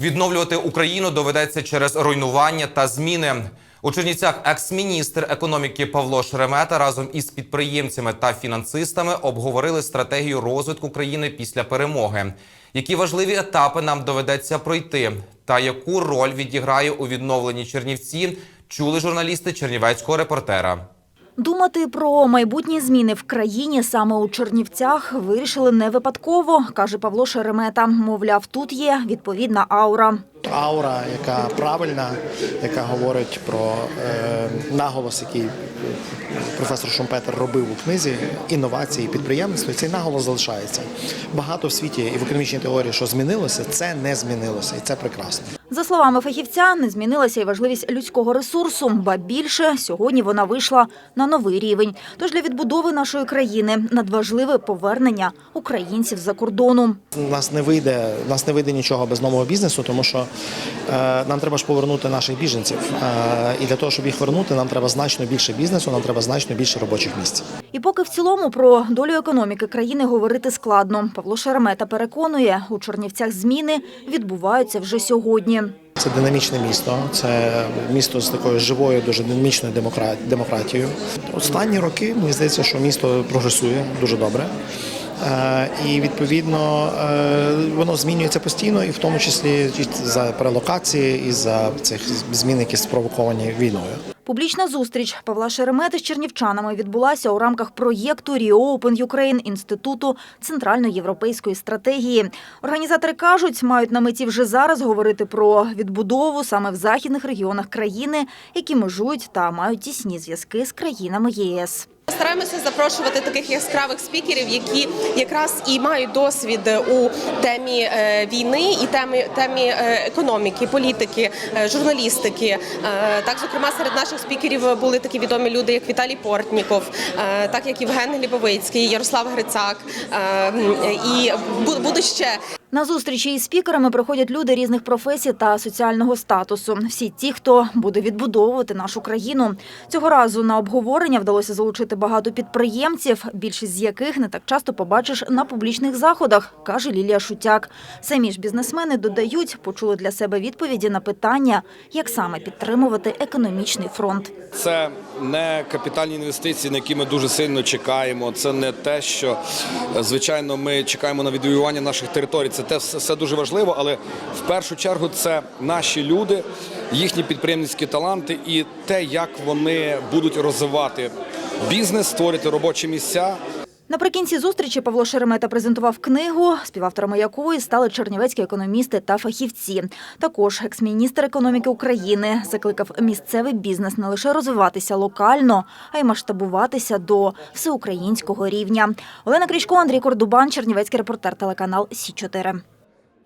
Відновлювати Україну доведеться через руйнування та зміни. У Чернівцях екс-міністр економіки Павло Шеремета разом із підприємцями та фінансистами обговорили стратегію розвитку країни після перемоги. Які важливі етапи нам доведеться пройти, та яку роль відіграє у відновленні Чернівці, чули журналісти Чернівецького репортера. Думати про майбутні зміни в країні саме у Чернівцях вирішили не випадково, каже Павло Шеремета. Мовляв, тут є відповідна аура. аура, яка правильна, яка говорить про е, наголос, який професор Шумпетер робив у книзі інновації і підприємництво. Цей наголос залишається. Багато в світі і в економічній теорії, що змінилося, це не змінилося, і це прекрасно. За словами фахівця, не змінилася й важливість людського ресурсу, ба більше сьогодні вона вийшла на новий рівень. Тож для відбудови нашої країни надважливе повернення українців за кордону. У нас не вийде, у нас не вийде нічого без нового бізнесу, тому що е, нам треба ж повернути наших біженців. Е, і для того, щоб їх вернути, нам треба значно більше бізнесу, нам треба значно більше робочих місць. І поки в цілому про долю економіки країни говорити складно. Павло Шеремета переконує, у Чернівцях зміни відбуваються вже сьогодні. Це динамічне місто, це місто з такою живою, дуже динамічною демокра- демократією. Останні роки мені здається, що місто прогресує дуже добре. Е, І відповідно е, воно змінюється постійно, і в тому числі за перелокації і за цих змін, які спровоковані війною. Публічна зустріч Павла Шеремети з чернівчанами відбулася у рамках проєкту Reopen Ukraine Інституту центральноєвропейської стратегії. Організатори кажуть, мають на меті вже зараз говорити про відбудову саме в західних регіонах країни, які межують та мають тісні зв'язки з країнами ЄС. Стараємося запрошувати таких яскравих спікерів, які якраз і мають досвід у темі е, війни і темі темі е, економіки, політики, е, журналістики. Е, Так, зокрема, серед наших спікерів були такі відомі люди, як Віталій Портніков, е, так як Євген Глібовицький, Ярослав Грицак. Е, І бу- будуть ще На зустрічі із спікерами приходять люди різних професій та соціального статусу. Всі ті, хто буде відбудовувати нашу країну. Цього разу на обговорення вдалося залучити багато підприємців, більшість з яких не так часто побачиш на публічних заходах, каже Лілія Шутяк. Самі ж бізнесмени додають, почули для себе відповіді на питання, як саме підтримувати економічний фронт. Це не капітальні інвестиції, на які ми дуже сильно чекаємо. Це не те, що звичайно ми чекаємо на відвоювання наших територій. Це те все, дуже важливо, але в першу чергу це наші люди, їхні підприємницькі таланти і те, як вони будуть розвивати бізнес, створити робочі місця. Наприкінці зустрічі Павло Шеремета презентував книгу, співавторами якої стали чернівецькі економісти та фахівці. Також екс-міністр економіки України закликав місцевий бізнес не лише розвиватися локально, а й масштабуватися до всеукраїнського рівня. Олена Крічко, Андрій Кордубан, Чернівецький репортер, телеканал Сі 4